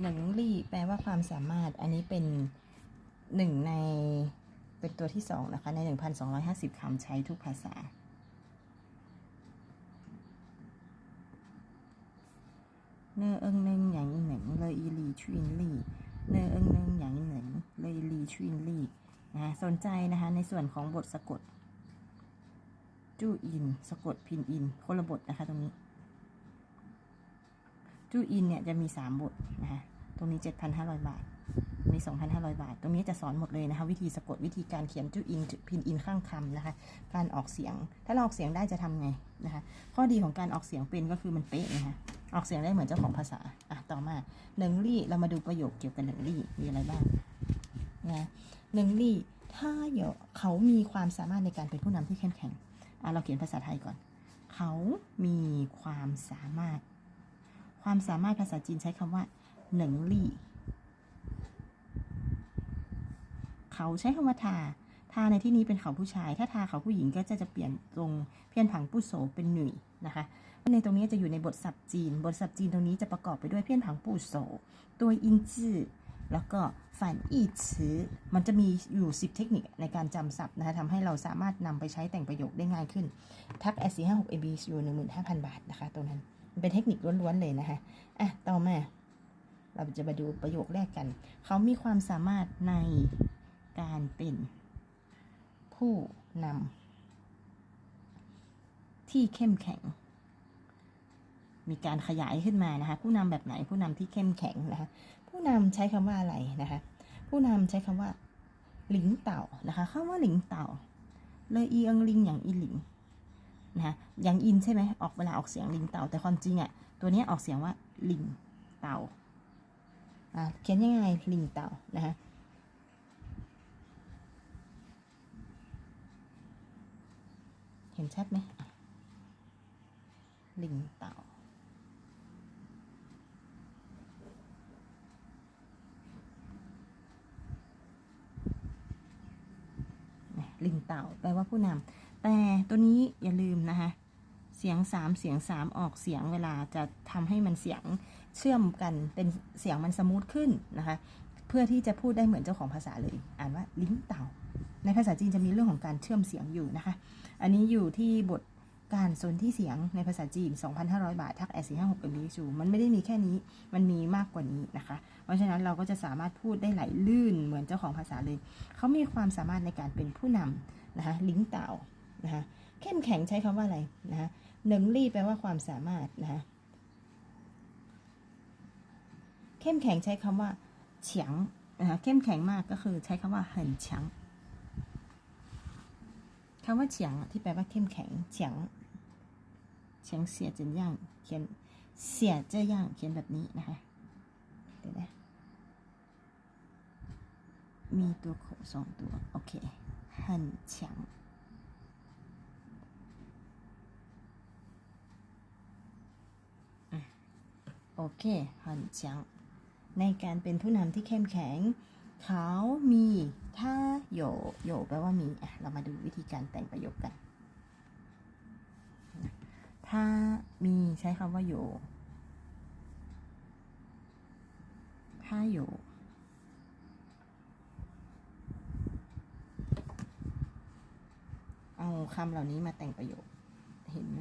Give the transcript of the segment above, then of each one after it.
หนึ่งลี่แปลว่าความสามารถ อันนี้เป็นหนึ่งในเป็นตัวที่สองนะคะ ใน 1,250 คำใช้ทุกภาษา เนอเอิงเนึงอย่างอีหนึ่งเลยอีลีชุอินลี่ เนอเอิงเนึงอย่างอีหนึ่งเลยลีชุอินลี่นะคะสนใจนะคะในส่วนของบทสะกด จูอิน สะกดพินอินคนละบทนะคะตรงนี้ จูอินเนี่ยจะมี 3 บทนะคะตรงนี้ 7,500 บาทตรงนี้ 2,500 บาท ตรงนี้จะสอนหมดเลยนะคะวิธีสะกดวิธีการเขียนจูอินพินอินข้างคำนะคะการออกเสียงถ้าเราออกเสียงได้จะทำไงนะคะข้อดีของการออกเสียงเป็นก็คือมันเป๊ะนะคะออกเสียงได้เหมือนเจ้าของภาษาอะต่อมาหนึ่งลี่เรามาดูประโยคเกี่ยวกับหนึ่งลี่มีอะไรบ้างนะหนึ่งลี่ถ้าเดี๋ยวเขามีความสามารถในการเป็นผู้นำที่เข้มแข็งอะเราเขียนภาษาไทยก่อน เขามีความสามารถ ความสามารถภาษาจีนใช้คำว่าหนึ่งลี่ เขาใช้คำว่าทา ทาในที่นี้เป็นเขาผู้ชาย ถ้าทาเขาผู้หญิงก็จะจะเปลี่ยนตรงเพี้ยนผังผู้โสเป็นหนุ่ยนะคะในตรงนี้จะอยู่ในบทศัพท์จีน บทศัพท์จีนตรงนี้จะประกอบไปด้วยเพี้ยนผังผู้โส ตัวอินจื้อแล้วก็ฝันอีชือมันจะมีอยู่ 10 เทคนิคในการจำศัพท์นะคะทำให้เราสามารถนำไปใช้แต่งประโยคได้ง่ายขึ้น ทัก s 4 5 6 ab อยู่15,000 บาทนะคะตัวนั้น เป็นเทคนิคล้วนๆเลยนะคะอะต่อมาเราจะมาดูประโยคแรกกัน เขามีความสามารถในการเป็นผู้นำที่เข้มแข็ง มีการขยายขึ้นมานะคะ ผู้นำแบบไหนผู้นำที่เข้มแข็งนะคะ ผู้นำใช้คำว่าอะไรนะคะ ผู้นำใช้คำว่าหลิงเต่านะคะคำว่าหลิงเต่า เลยอีเอิงลิงอย่างอีหลิง นะคะอย่างอินใช่ไหมออกเวลาออกเสียงลิงเต่า แต่ความจริงอะ่ะตัวนี้ออกเสียงว่าลิงเต่าอะเขียนยังไงลิงเต่านะคะเห็นชัดไหมลิงเต่าลิงเต่าแปลว่าผู้นำ แต่ตัวนี้อย่าลืมนะคะ เสียงสามเสียงสามออกเสียงเวลาจะทำให้มันเสียงเชื่อมกันเป็นเสียงมันสมูทขึ้นนะคะ เพื่อที่จะพูดได้เหมือนเจ้าของภาษาเลย อ่านว่าลิงเต่า ในภาษาจีนจะมีเรื่องของการเชื่อมเสียงอยู่นะคะ อันนี้อยู่ที่บทการสนที่เสียงในภาษาจีน 2,500 บาท ทักแอสี่ห้าหกเอ็มบีชูมันไม่ได้มีแค่นี้ มันมีมากกว่านี้นะคะ เพราะฉะนั้นเราก็จะสามารถพูดได้ไหลลื่นเหมือนเจ้าของภาษาเลย เขามีความสามารถในการเป็นผู้นำนะคะ ลิงเต่า นะคะเข้มแข็งใช้คำว่าอะไรนะคะหนึ่งลี่แปลว่าความสามารถนะคะเข้มแข็งใช้คำว่าเฉียงนะคะเข้มแข็งมากก็คือใช้คำว่าเหินเฉียงคำว่าเฉียงที่แปลว่าเข้มแข็งเฉียงเฉียงเสียจนย่างเขียนเสียเจ้าย่างเขียนแบบนี้นะคะเดี๋ยวนะมีตัวโขสองตัวโอเค很强อะ โอเค很强ในการเป็นผู้นำที่เข้มแข็ง เขามีถ้าโยโยแปลว่ามีอะเรามาดูวิธีการแต่งประโยคกัน ถ้ามีใช้คำว่าโยถ้าโยเอาคำเหล่านี้มาแต่งประโยค เห็นไหม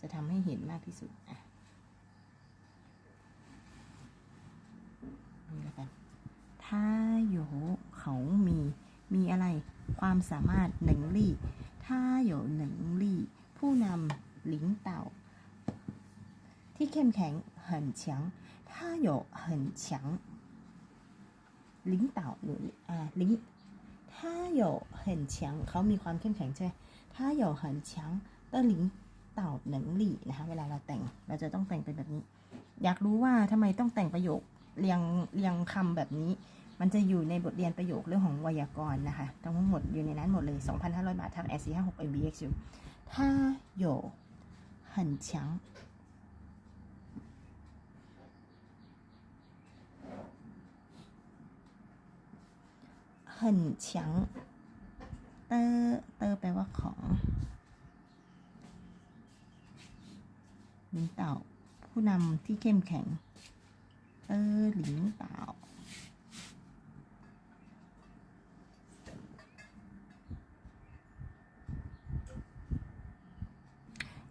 จะทำให้เห็นมากที่สุดอะ นี่แล้วกัน ถ้าโยเขามี มีอะไร ความสามารถหนึ่งลี่ ถ้าโยหนึ่งลี่ ผู้นำหลิงเต่า ที่เข้มแข็ง很强他有很强领导หรืออ่า领他有很强เขามีความเข้มแข็งใช่ไหม他有很强的领导能力นะคะเวลาเราแต่งเราจะต้องแต่งเป็นแบบนี้ อยากรู้ว่าทำไมต้องแต่งประโยคเรียงเรียงคำแบบนี้ มันจะอยู่ในบทเรียนประโยคเรื่องของไวยากรณ์นะคะ ทั้งหมดอยู่ในนั้นหมดเลย 2,500 บาททาง s 4 5 6 m b x อยู่ถ้าโยหันช้งหนช้งเตอเตอแปลว่าของหลิงเต่าผู้นำที่เข้มแข็ง เตอร์หลิงเต่า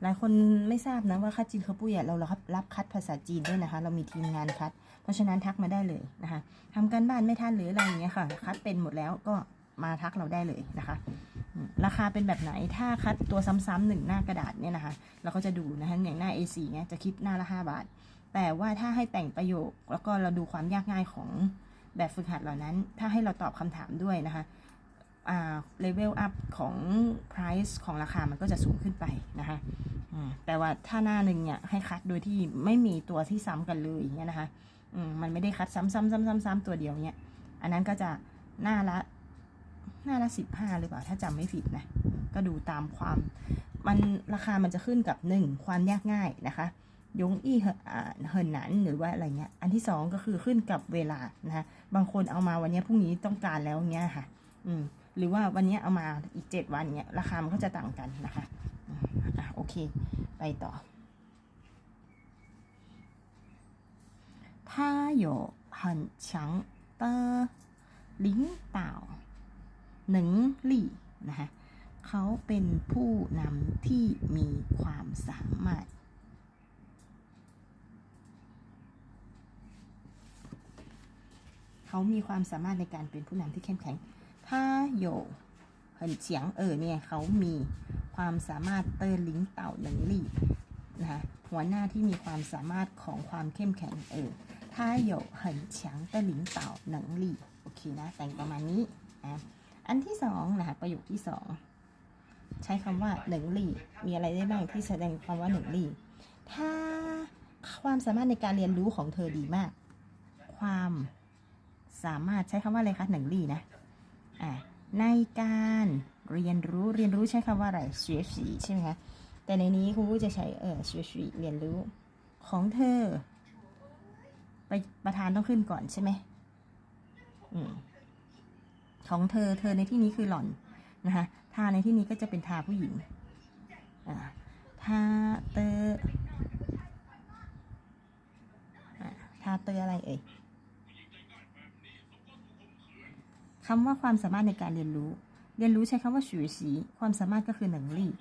หลายคนไม่ทราบนะว่าคัดจีนเคอปุ้ยเรารับรับคัดภาษาจีนด้วยนะคะ เรามีทีมงานคัด เพราะฉะนั้นทักมาได้เลยนะคะทำการบ้านไม่ทันหรืออะไรอย่างเงี้ยค่ะ คัดเป็นหมดแล้วก็มาทักเราได้เลยนะคะ ราคาเป็นแบบไหนถ้าคัดตัวซ้ำๆหนึ่งหน้ากระดาษเนี่ยนะคะ เราก็จะดูนะคะอย่างหน้า A4 เงี้ยจะคิดหน้าละ 5 บาท แต่ว่าถ้าให้แต่งประโยค แล้วก็เราดูความยากง่ายของแบบฝึกหัดเหล่านั้น ถ้าให้เราตอบคำถามด้วยนะคะ เลเวลอัพของ price ของราคามันก็จะสูงขึ้นไปนะคะแต่ว่าถ้าหน้าหนึ่งเนี่ยให้คัดโดยที่ไม่มีตัวที่ซ้ำกันเลยอย่างเงี้ยนะคะมันไม่ได้คัดซ้ำๆๆๆๆตัวเดียวเนี่ยอันนั้นก็จะหน้าละหน้าละสิบห้าหรือเปล่าถ้าจำไม่ผิดนะก็ดูตามความมันราคามันจะขึ้นกับหนึ่งความยากง่ายนะคะยงอี้เหินหนันหรือว่าอะไรเงี้ย อันที่สองก็คือขึ้นกับเวลานะคะบางคนเอามาวันนี้พรุ่งนี้ต้องการแล้วเงี้ยค่ะ อืม หรือว่าวันเนี้ยเอามาอีกเจ็ดวันเนี้ยราคามันก็จะต่างกันนะคะอืมอ่ะโอเค ไปต่อ他有很强的领导能力นะคะเขาเป็นผู้นำที่มีความสามารถ เขามีความสามารถในการเป็นผู้นำที่เข้มแข็ง ถ้าโยเหินเฉียงเออเนี่ยเขามีความสามารถเตอร์ลิงเต่าหนังลี่นะคะหัวหน้าที่มีความสามารถของความเข้มแข็งเออถ้าโยเหินเฉียงเตอร์ลิงเต่าหนังลี่โอเคนะแต่งประมาณนี้อะอันที่สองนะคะประโยคที่สองใช้คำว่าหนึ่งลี่มีอะไรได้บ้างที่แสดงความว่าหนึ่งลี่ถ้าความสามารถในการเรียนรู้ของเธอดีมาก ความสามารถใช้คำว่าอะไรคะหนึ่งลี่นะ ในการเรียนรู้เรียนรู้ใช้คำว่าอะไรเสียสีใช่ไหมคะ แต่ในนี้คุณผู้จะใช้เออเสียสีเรียนรู้ของเธอ ไปประธานต้องขึ้นก่อนใช่ไหมอืมของเธอเธอในที่นี้คือหล่อนนะคะทาในที่นี้ก็จะเป็นทาผู้หญิงอ่าทาเตอทาเตออะไรเอ่ย คำว่าความสามารถในการเรียนรู้ เรียนรู้ใช้คำว่า学习ความสามารถก็คือหนังลี่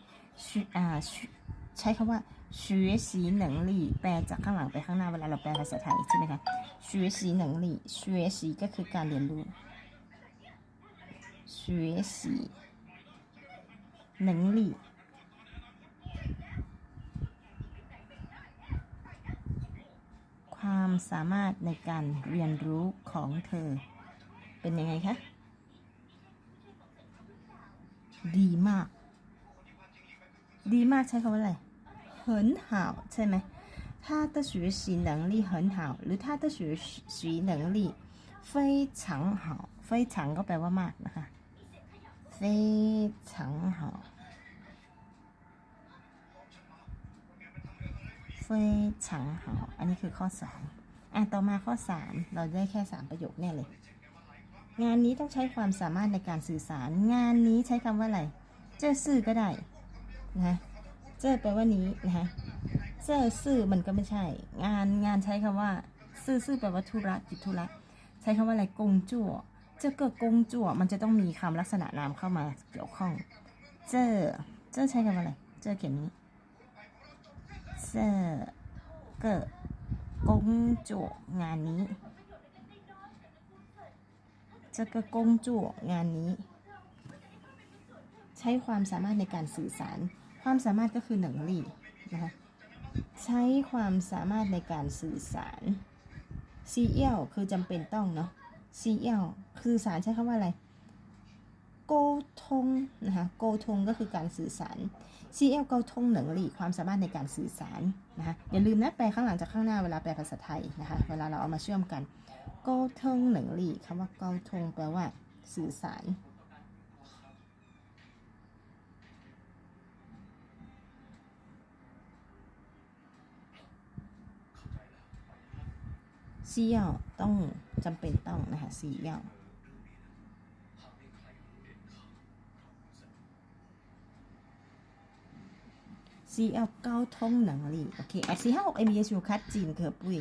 อ่าใช้คำว่า学习能力แปลจากข้างหลังไปข้างหน้าเวลาเราแปลภาษาไทยใช่ไหมคะ学习能力学习ก็คือการเรียนรู้学习能力ความสามารถในการเรียนรู้ของเธอ เป็นยังไงคะ ดีมาก ดีมากใช้คำว่าอะไร很好ใช่ไหม他的学习能力很好หรือ他的学习能力非常好非常ก็แปลว่ามากนะคะ非常好非常好อันนี้คือข้อสองอ่ะต่อมาข้อสามเราได้แค่สามประโยคเนี่ยเลย งานนี้ต้องใช้ความสามารถในการสื่อสาร งานนี้ใช้คำว่าอะไร เจ้าซื่อก็ได้นะเจ้าแปลว่านี้นะคะเจ้าซื่อมันก็ไม่ใช่ งานงานใช้คำว่า ซื่อซื่อแปลว่าธุระกิจธุระใช้คำว่าอะไรกงจั่วเจ้าเกิดกงจั่วมันจะต้องมีคำลักษณะนามเข้ามาเกี่ยวข้อง เจ้าเจ้าใช้คำว่าอะไร เจ้าเขียนนี้เจ้าเกิดกงจั่วงานนี้ จะกระกงจั่วงานนี้ ใช้ความสามารถในการสื่อสาร ความสามารถก็คือหนังหลี่นะคะใช้ความสามารถในการสื่อสารซีเอลคือจำเป็นต้องเนาะซีเอลคือสารใช้คำว่าอะไรโกทงนะคะโกทงก็คือการสื่อสารซีเอลโกทงหนังหลีความสามารถในการสื่อสารนะคะอย่าลืมนะแปลข้างหลังจากข้างหน้าเวลาแปลภาษาไทยนะคะเวลาเราเอามาเชื่อมกัน โกทงหนังลี่คำว่าโกทงแปลว่า สื่อสารซีเอลต้องจำเป็นต้องนะคะซีเอลซีเอลเก้าทงหนังลี่โอเคอะสี่ห้าหก MBS อยู่คัดจีนเคอร์ปุย